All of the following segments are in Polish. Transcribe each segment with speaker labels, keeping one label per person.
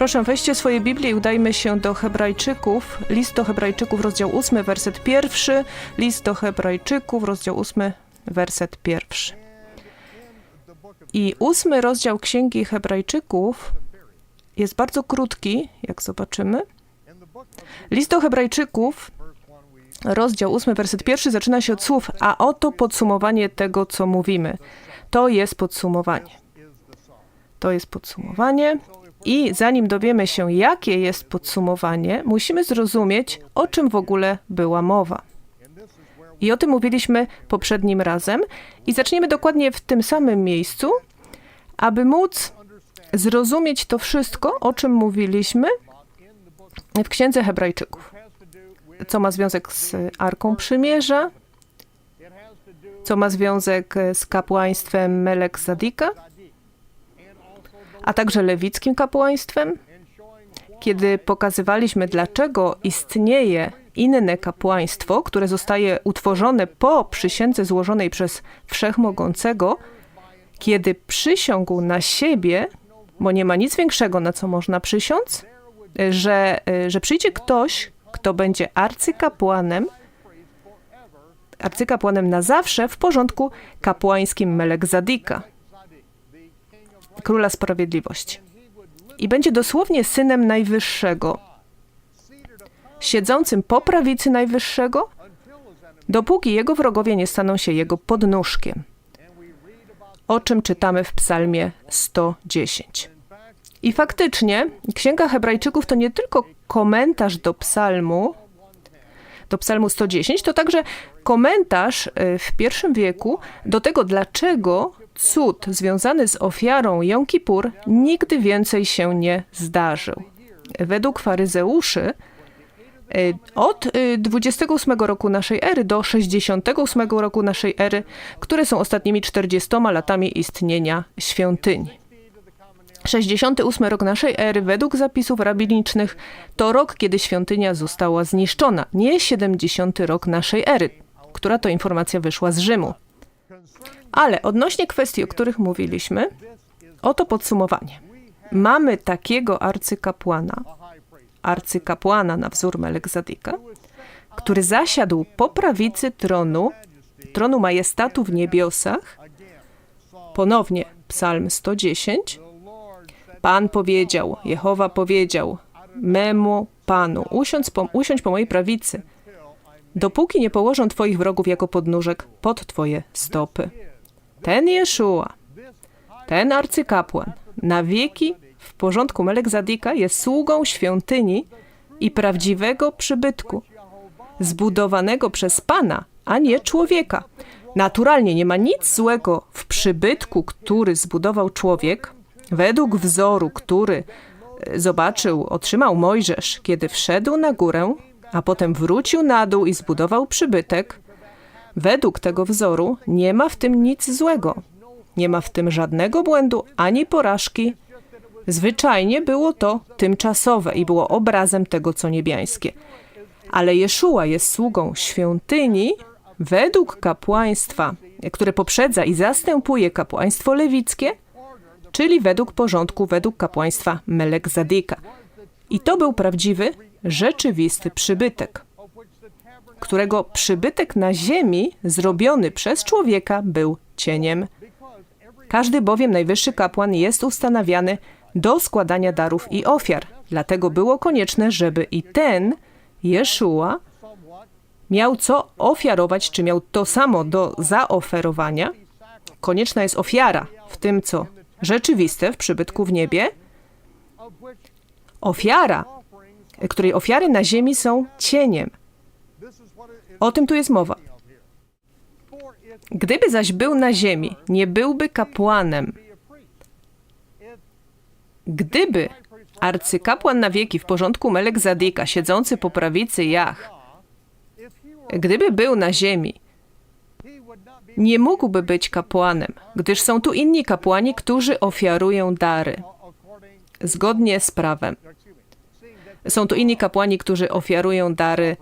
Speaker 1: Proszę, weźcie swoje Biblię i udajmy się do Hebrajczyków. List do Hebrajczyków, rozdział 8, werset pierwszy. List do Hebrajczyków, rozdział 8, werset pierwszy. I ósmy rozdział Księgi Hebrajczyków jest bardzo krótki, jak zobaczymy. List do Hebrajczyków, rozdział 8, werset pierwszy zaczyna się od słów, a oto podsumowanie tego, co mówimy. To jest podsumowanie. To jest podsumowanie. I zanim dowiemy się, jakie jest podsumowanie, musimy zrozumieć, o czym w ogóle była mowa. I o tym mówiliśmy poprzednim razem. I zaczniemy dokładnie w tym samym miejscu, aby móc zrozumieć to wszystko, o czym mówiliśmy w Księdze Hebrajczyków. Co ma związek z Arką Przymierza, co ma związek z kapłaństwem Melek Zadika, a także lewickim kapłaństwem, kiedy pokazywaliśmy, dlaczego istnieje inne kapłaństwo, które zostaje utworzone po przysiędze złożonej przez Wszechmogącego, kiedy przysiągł na siebie, bo nie ma nic większego, na co można przysiąc, że, że przyjdzie ktoś, kto będzie arcykapłanem, arcykapłanem na zawsze w porządku kapłańskim Melek Zadika, króla sprawiedliwości. I będzie dosłownie synem Najwyższego, siedzącym po prawicy Najwyższego, dopóki jego wrogowie nie staną się jego podnóżkiem. O czym czytamy w Psalmie 110. I faktycznie Księga Hebrajczyków to nie tylko komentarz do Psalmu, do Psalmu 110, to także komentarz y, w pierwszym wieku do tego, dlaczego cud związany z ofiarą Jom Kippur nigdy więcej się nie zdarzył. Według faryzeuszy y, od 28 y, roku naszej ery do 68 roku naszej ery, które są ostatnimi 40 latami istnienia świątyni. 68 rok naszej ery, według zapisów rabinicznych, to rok, kiedy świątynia została zniszczona, nie 70 rok naszej ery, która to informacja wyszła z Rzymu. Ale odnośnie kwestii, o których mówiliśmy, oto podsumowanie. Mamy takiego arcykapłana, arcykapłana na wzór Melekzadika, który zasiadł po prawicy tronu, tronu majestatu w niebiosach, ponownie Psalm 110, Pan powiedział, Jehowa powiedział, memu Panu, usiądź po, usiądź po mojej prawicy, dopóki nie położą Twoich wrogów jako podnóżek pod Twoje stopy. Ten Jeszua, ten arcykapłan, na wieki w porządku Melek Zadika jest sługą świątyni i prawdziwego przybytku, zbudowanego przez Pana, a nie człowieka. Naturalnie nie ma nic złego w przybytku, który zbudował człowiek, według wzoru, który e, zobaczył, otrzymał Mojżesz, kiedy wszedł na górę, a potem wrócił na dół i zbudował przybytek, według tego wzoru nie ma w tym nic złego. Nie ma w tym żadnego błędu ani porażki. Zwyczajnie było to tymczasowe i było obrazem tego, co niebiańskie. Ale Jeszua jest sługą świątyni według kapłaństwa, które poprzedza i zastępuje kapłaństwo lewickie, czyli według porządku, według kapłaństwa Melek Zadika. I to był prawdziwy, rzeczywisty przybytek, którego przybytek na ziemi zrobiony przez człowieka był cieniem. Każdy bowiem najwyższy kapłan jest ustanawiany do składania darów i ofiar. Dlatego było konieczne, żeby i ten, Jeszua, miał co ofiarować, czy miał to samo do zaoferowania. Konieczna jest ofiara w tym, co rzeczywiste w przybytku w niebie, ofiara, której ofiary na ziemi są cieniem. O tym tu jest mowa. Gdyby zaś był na ziemi, nie byłby kapłanem. Gdyby arcykapłan na wieki w porządku Melek Zadika, siedzący po prawicy Jach, gdyby był na ziemi, nie mógłby być kapłanem, gdyż są tu inni kapłani, którzy ofiarują dary zgodnie z prawem. Są tu inni kapłani, którzy ofiarują dary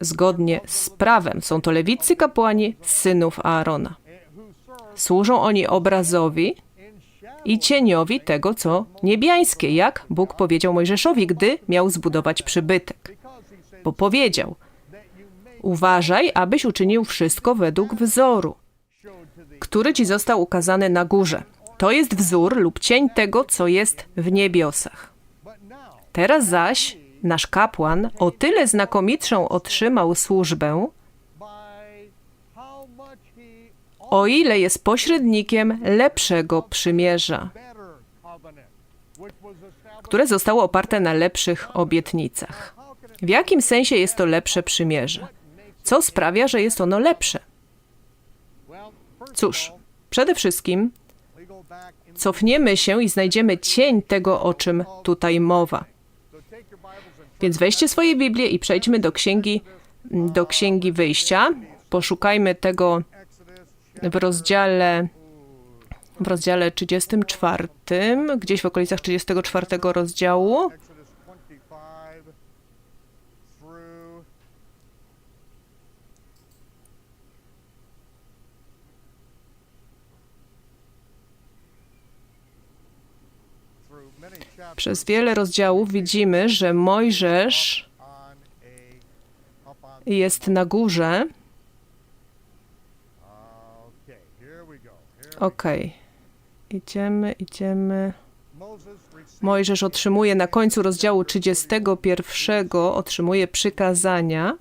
Speaker 1: zgodnie z prawem. Są to lewicy kapłani synów Aarona. Służą oni obrazowi i cieniowi tego, co niebiańskie, jak Bóg powiedział Mojżeszowi, gdy miał zbudować przybytek. Bo powiedział: Uważaj, abyś uczynił wszystko według wzoru, który ci został ukazany na górze. To jest wzór lub cień tego, co jest w niebiosach. Teraz zaś nasz kapłan o tyle znakomitszą otrzymał służbę, o ile jest pośrednikiem lepszego przymierza, które zostało oparte na lepszych obietnicach. W jakim sensie jest to lepsze przymierze? Co sprawia, że jest ono lepsze? Cóż, przede wszystkim cofniemy się i znajdziemy cień tego, o czym tutaj mowa. Więc weźcie swoje Biblię i przejdźmy do księgi, do księgi wyjścia. Poszukajmy tego w rozdziale w rozdziale 34, gdzieś w okolicach 34 rozdziału. Przez wiele rozdziałów widzimy, że Mojżesz jest na górze. Okej. Idziemy, idziemy. Mojżesz otrzymuje na końcu rozdziału 31, otrzymuje przykazania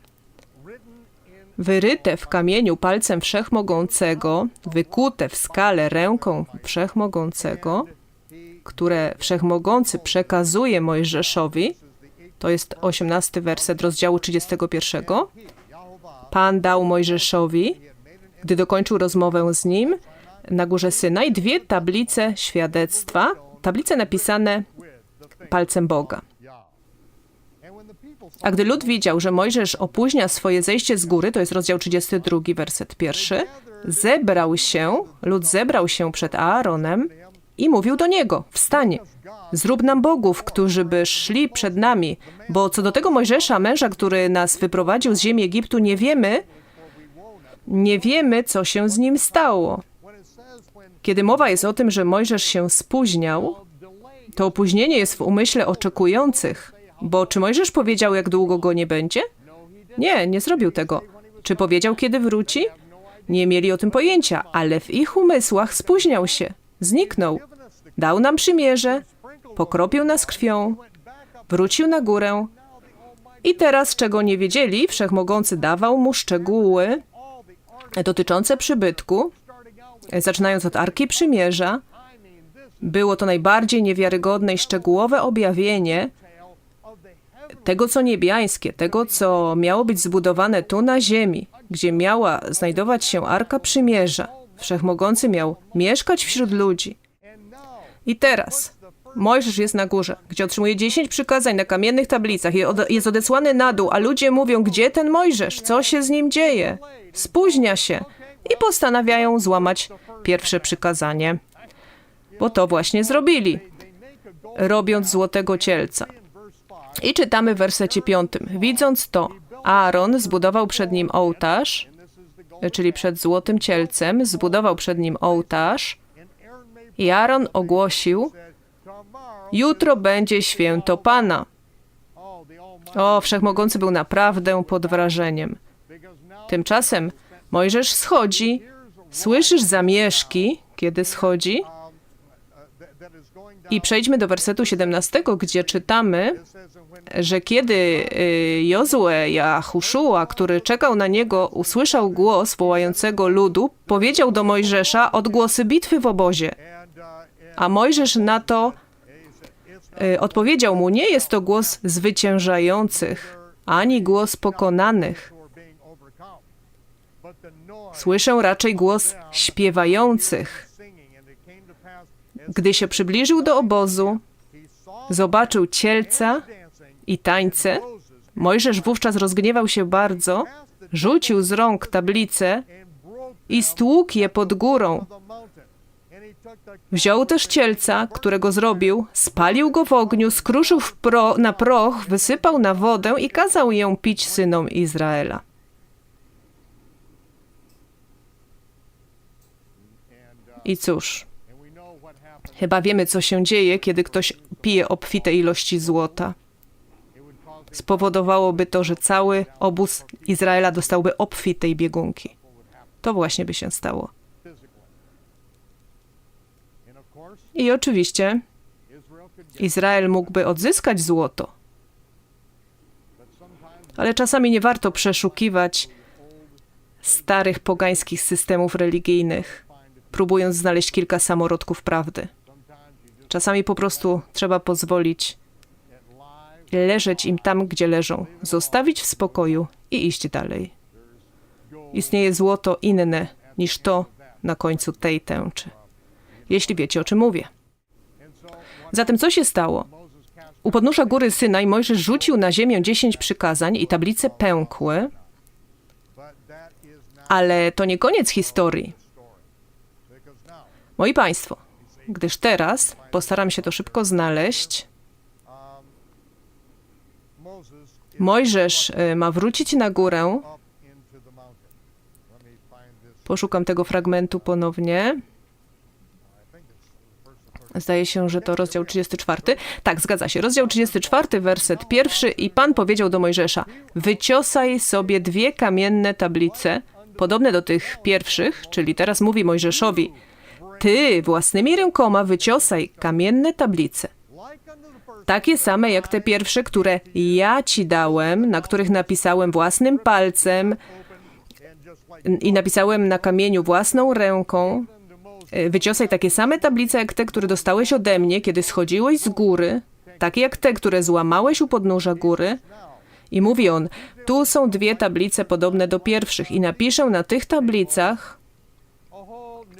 Speaker 1: wyryte w kamieniu palcem wszechmogącego, wykute w skale ręką wszechmogącego, które wszechmogący przekazuje Mojżeszowi. To jest 18 werset rozdziału 31.
Speaker 2: Jehovah
Speaker 1: Pan dał Mojżeszowi, gdy dokończył rozmowę z nim, na górze Synaj dwie tablice świadectwa, tablice napisane palcem Boga. A gdy lud widział, że Mojżesz opóźnia swoje zejście z góry, to jest rozdział 32, werset pierwszy, zebrał się, lud zebrał się przed Aaronem i mówił do niego, wstań, zrób nam bogów, którzy by szli przed nami, bo co do tego Mojżesza, męża, który nas wyprowadził z ziemi Egiptu, nie wiemy, nie wiemy, co się z nim stało. Kiedy mowa jest o tym, że Mojżesz się spóźniał, to opóźnienie jest w umyśle oczekujących, bo czy Mojżesz powiedział, jak długo go nie będzie? Nie, nie zrobił tego. Czy powiedział, kiedy wróci? Nie mieli o tym pojęcia, ale w ich umysłach spóźniał się, zniknął. Dał nam przymierze, pokropił nas krwią, wrócił na górę i teraz, czego nie wiedzieli, Wszechmogący dawał mu szczegóły dotyczące przybytku, zaczynając od Arki Przymierza, było to najbardziej niewiarygodne i szczegółowe objawienie tego, co niebiańskie, tego, co miało być zbudowane tu na ziemi, gdzie miała znajdować się Arka Przymierza. Wszechmogący miał mieszkać wśród ludzi. I teraz Mojżesz jest na górze, gdzie otrzymuje 10 przykazań na kamiennych tablicach i jest odesłany na dół, a ludzie mówią, gdzie ten Mojżesz, co się z nim dzieje? Spóźnia się i postanawiają złamać pierwsze przykazanie, bo to właśnie zrobili, robiąc złotego cielca.
Speaker 2: 5
Speaker 1: I czytamy w wersecie piątym. Widząc to, Aaron zbudował przed nim ołtarz, czyli przed złotym cielcem, zbudował przed nim ołtarz i Aaron ogłosił, jutro będzie święto Pana. O, Wszechmogący był naprawdę pod wrażeniem. Tymczasem Mojżesz schodzi, słyszysz zamieszki, kiedy schodzi, i przejdźmy do wersetu 17, gdzie czytamy, że kiedy y, Jozue, Jahuszua, który czekał na niego, usłyszał głos wołającego ludu, powiedział do Mojżesza odgłosy bitwy w obozie. A Mojżesz na to y, odpowiedział mu, nie jest to głos zwyciężających, ani głos pokonanych. Słyszę raczej głos śpiewających. Gdy się przybliżył do obozu, zobaczył cielca i tańce. Mojżesz wówczas rozgniewał się bardzo, rzucił z rąk
Speaker 2: broke
Speaker 1: i stłukł je pod górą. Wziął też cielca, którego zrobił, spalił go w ogniu, skruszył w pro, na proch, wysypał na wodę i kazał ją pić synom Izraela. I cóż, Chyba wiemy, co się dzieje, kiedy ktoś pije obfite ilości złota. Spowodowałoby to, że cały obóz Izraela dostałby obfitej biegunki. To właśnie by się stało. I oczywiście Izrael mógłby odzyskać złoto, ale czasami nie warto przeszukiwać starych pogańskich systemów religijnych, próbując znaleźć kilka samorodków prawdy. Czasami po prostu trzeba pozwolić leżeć im tam, gdzie leżą, zostawić w spokoju i iść dalej. Istnieje złoto inne niż to na końcu tej tęczy. Jeśli wiecie, o czym mówię. Zatem co się stało? U podnóża góry Synaj Mojżesz rzucił na ziemię dziesięć przykazań i tablice pękły, ale to nie koniec historii. Moi Państwo, gdyż teraz postaram się to szybko znaleźć, Mojżesz y, ma wrócić na górę. Poszukam tego fragmentu ponownie. Zdaje się, że to rozdział 34. Tak, zgadza się. Rozdział 34, werset pierwszy. I Pan powiedział do Mojżesza: Wyciosaj sobie dwie kamienne tablice, podobne do tych pierwszych, czyli teraz mówi Mojżeszowi: Ty własnymi rękoma wyciosaj kamienne tablice. Takie same jak te pierwsze, które ja ci dałem, na których napisałem własnym palcem i napisałem na kamieniu własną ręką. E, Wyciosaj takie same tablice jak te, które dostałeś ode mnie, kiedy schodziłeś z góry, takie jak te, które złamałeś u podnóża góry. I mówi on, tu są dwie tablice podobne do pierwszych i napiszę na tych tablicach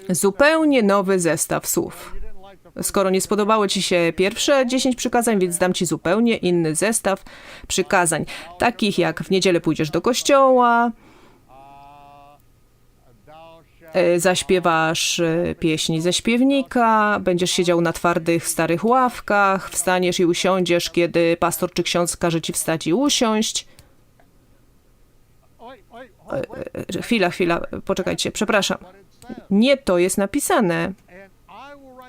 Speaker 1: zupełnie nowy zestaw słów. Skoro nie spodobało ci się pierwsze 10 przykazań, więc dam ci zupełnie inny zestaw przykazań, takich jak w niedzielę pójdziesz do kościoła, e, zaśpiewasz e, pieśni ze śpiewnika, będziesz siedział na twardych starych ławkach, wstaniesz i usiądziesz, kiedy pastor czy ksiądz każe ci wstać i usiąść.
Speaker 2: Wait,
Speaker 1: E, Chwila, chwila, poczekajcie, przepraszam. Nie to jest napisane.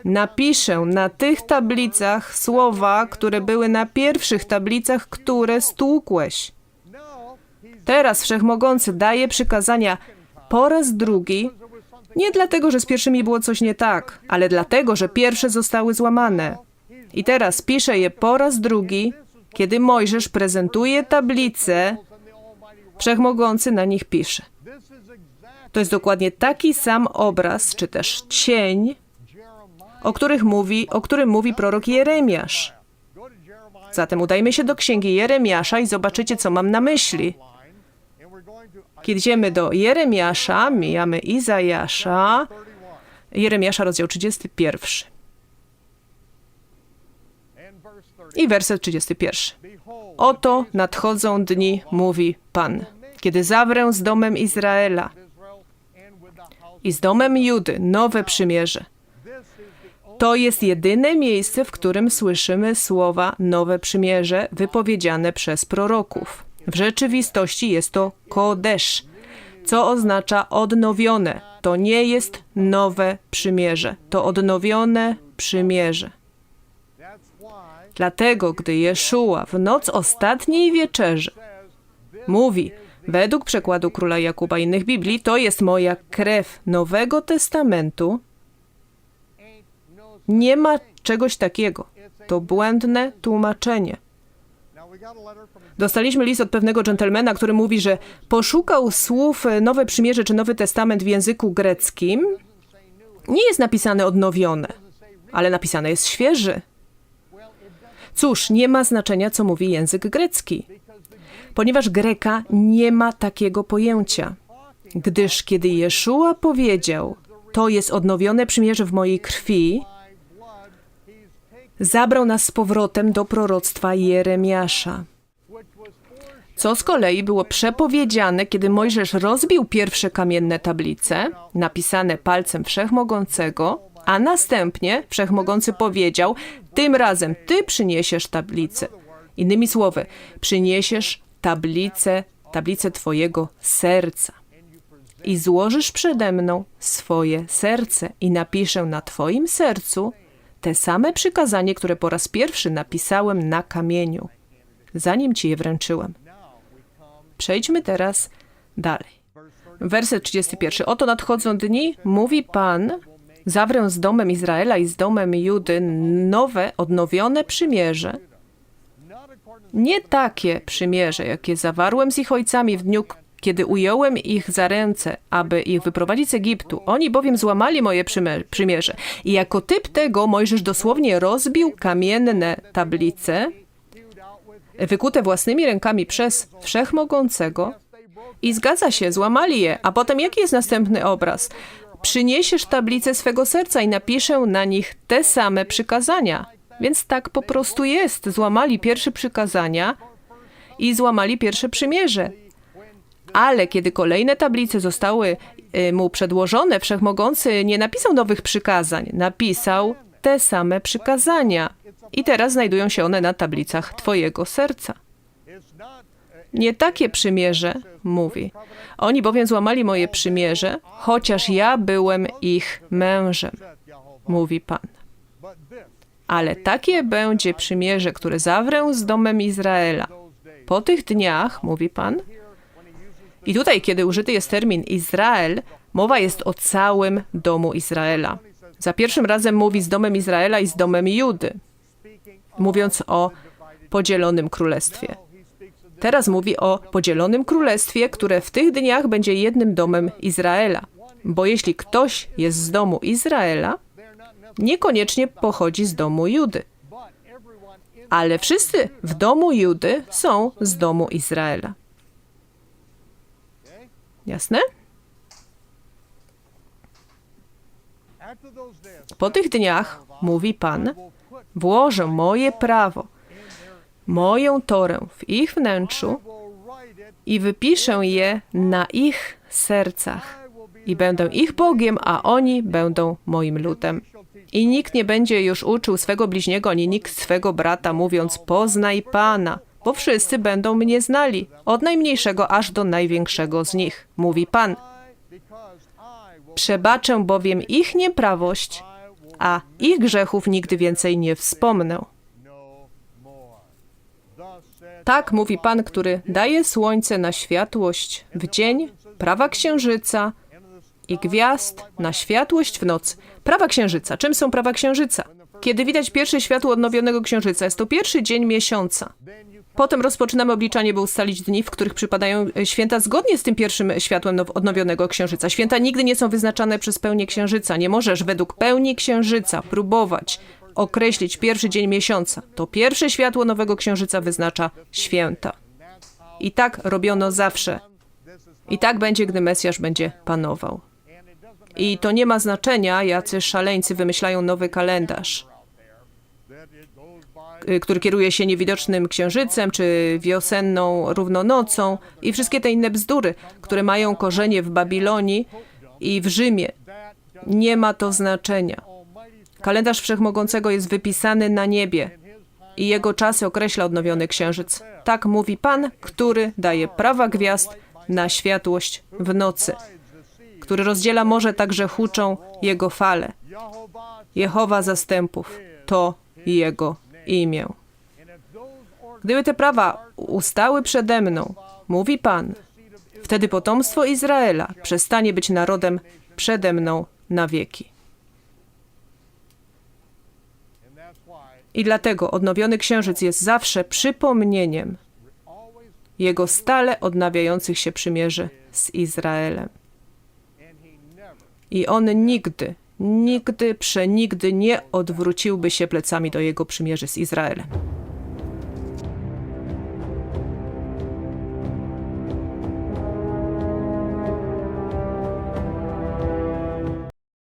Speaker 1: Napiszę na tych tablicach słowa, które były na pierwszych tablicach, które stłukłeś. Teraz Wszechmogący daje przykazania po raz drugi, nie dlatego, że z pierwszymi było coś nie tak, ale dlatego, że pierwsze zostały złamane. I teraz pisze je po raz drugi, kiedy Mojżesz prezentuje
Speaker 2: Almighty
Speaker 1: Wszechmogący na nich pisze. To jest dokładnie taki sam obraz, czy też cień, o, których mówi, o którym mówi prorok Jeremiasz. Zatem udajmy się do księgi Jeremiasza i zobaczycie, co mam na myśli. Kiedy idziemy do Jeremiasza, mijamy Izajasza,
Speaker 2: 31
Speaker 1: Jeremiasza, rozdział 31
Speaker 2: and verse 30.
Speaker 1: i werset 31. Oto nadchodzą dni, mówi Pan, kiedy zawrę z domem Izraela i z domem Judy nowe przymierze. To jest jedyne miejsce, w którym słyszymy słowa nowe przymierze wypowiedziane przez proroków. W rzeczywistości jest to Kodesz, co oznacza odnowione. To nie jest nowe przymierze, to odnowione przymierze. Dlatego, gdy Jeszua w noc ostatniej wieczerzy mówi, według przekładu króla Jakuba i innych Biblii, to jest moja krew Nowego Testamentu, nie ma czegoś takiego. To błędne tłumaczenie. Dostaliśmy list od pewnego dżentelmena, który mówi, że poszukał słów e, Nowe Przymierze czy Nowy Testament w języku greckim. Nie jest napisane odnowione, ale napisane jest świeży. Cóż, nie ma znaczenia, co mówi język grecki, ponieważ Greka nie ma takiego pojęcia. Gdyż kiedy Jeszua powiedział, to jest odnowione przymierze w mojej krwi, zabrał nas z powrotem do proroctwa Jeremiasza. Co z kolei było przepowiedziane, kiedy Mojżesz rozbił pierwsze kamienne tablice, napisane palcem Wszechmogącego, a następnie Wszechmogący powiedział: Tym razem ty przyniesiesz tablicę. Innymi słowy, przyniesiesz tablicę, tablicę twojego serca. I złożysz przede mną swoje serce, i napiszę na twoim sercu te same przykazanie, które po raz pierwszy napisałem na kamieniu, zanim ci je wręczyłem. Przejdźmy teraz dalej. Werset 31. Oto nadchodzą dni, mówi Pan, zawrę z domem Izraela i z domem Judy nowe, odnowione przymierze. Nie takie przymierze, jakie zawarłem z ich ojcami w dniu, kiedy ująłem ich za ręce, aby ich wyprowadzić z Egiptu. Oni bowiem złamali moje przymierze. I jako typ tego Mojżesz dosłownie rozbił kamienne tablice, wykute własnymi rękami przez Wszechmogącego. I zgadza się, złamali je. A potem jaki jest następny obraz? Przyniesiesz tablice swego serca i napiszę na nich te same przykazania. Więc tak po prostu jest. Złamali pierwsze przykazania i złamali pierwsze przymierze. Ale kiedy kolejne tablice zostały y, mu przedłożone, Wszechmogący nie napisał nowych przykazań, napisał te same przykazania. I teraz znajdują się one na tablicach Twojego serca. Nie takie przymierze, mówi. Oni bowiem złamali moje przymierze, chociaż ja byłem ich mężem, mówi Pan. Ale takie będzie przymierze, które zawrę z domem Izraela. Po tych dniach, mówi Pan, i tutaj, kiedy użyty jest termin Izrael, mowa jest o całym domu Izraela. Za pierwszym razem mówi z domem Izraela i z domem Judy, mówiąc o podzielonym królestwie. Teraz mówi o podzielonym królestwie, które w tych dniach będzie jednym domem Izraela. Bo jeśli ktoś jest z domu Izraela, niekoniecznie pochodzi z domu Judy. Ale wszyscy w domu Judy są z domu Izraela. Jasne? Po tych dniach, mówi Pan, włożę moje prawo, moją Torę w ich wnętrzu i wypiszę je na ich sercach. I będę ich Bogiem, a oni będą moim ludem. I nikt nie będzie już uczył swego bliźniego, ani nikt swego brata, mówiąc: Poznaj Pana, bo wszyscy będą mnie znali, od najmniejszego aż do największego z nich, mówi Pan. Przebaczę bowiem ich nieprawość, a ich grzechów nigdy więcej nie wspomnę. Tak mówi Pan, który daje słońce na światłość w dzień, prawa księżyca i gwiazd na światłość w noc. Prawa księżyca. Czym są prawa księżyca? Kiedy widać pierwsze światło odnowionego księżyca, jest to pierwszy dzień miesiąca. Potem rozpoczynamy obliczanie, by ustalić dni, w których przypadają e, święta zgodnie z tym pierwszym światłem now- odnowionego księżyca. Święta nigdy nie są wyznaczane przez pełnię księżyca. Nie możesz według pełni księżyca próbować określić pierwszy dzień miesiąca. To pierwsze światło nowego księżyca wyznacza święta. I tak robiono zawsze. I tak będzie, gdy Mesjasz będzie panował. I to nie ma znaczenia, jacy szaleńcy wymyślają nowy kalendarz, y, który kieruje się niewidocznym księżycem, czy wiosenną równonocą i wszystkie te inne bzdury, które mają korzenie w Babilonii i w Rzymie. Nie ma to znaczenia. Kalendarz Wszechmogącego jest wypisany na niebie i jego czasy określa odnowiony księżyc. Tak mówi Pan, który daje prawa gwiazd na światłość w nocy, który rozdziela morze tak, że huczą jego fale. Jehowa zastępów to jego imię. Gdyby te prawa ustały przede mną, mówi Pan, wtedy potomstwo Izraela przestanie być narodem przede mną na wieki. I dlatego odnowiony księżyc jest zawsze przypomnieniem jego stale odnawiających się przymierzy z Izraelem. I on nigdy, nigdy, przenigdy nie odwróciłby się plecami do jego przymierzy z Izraelem.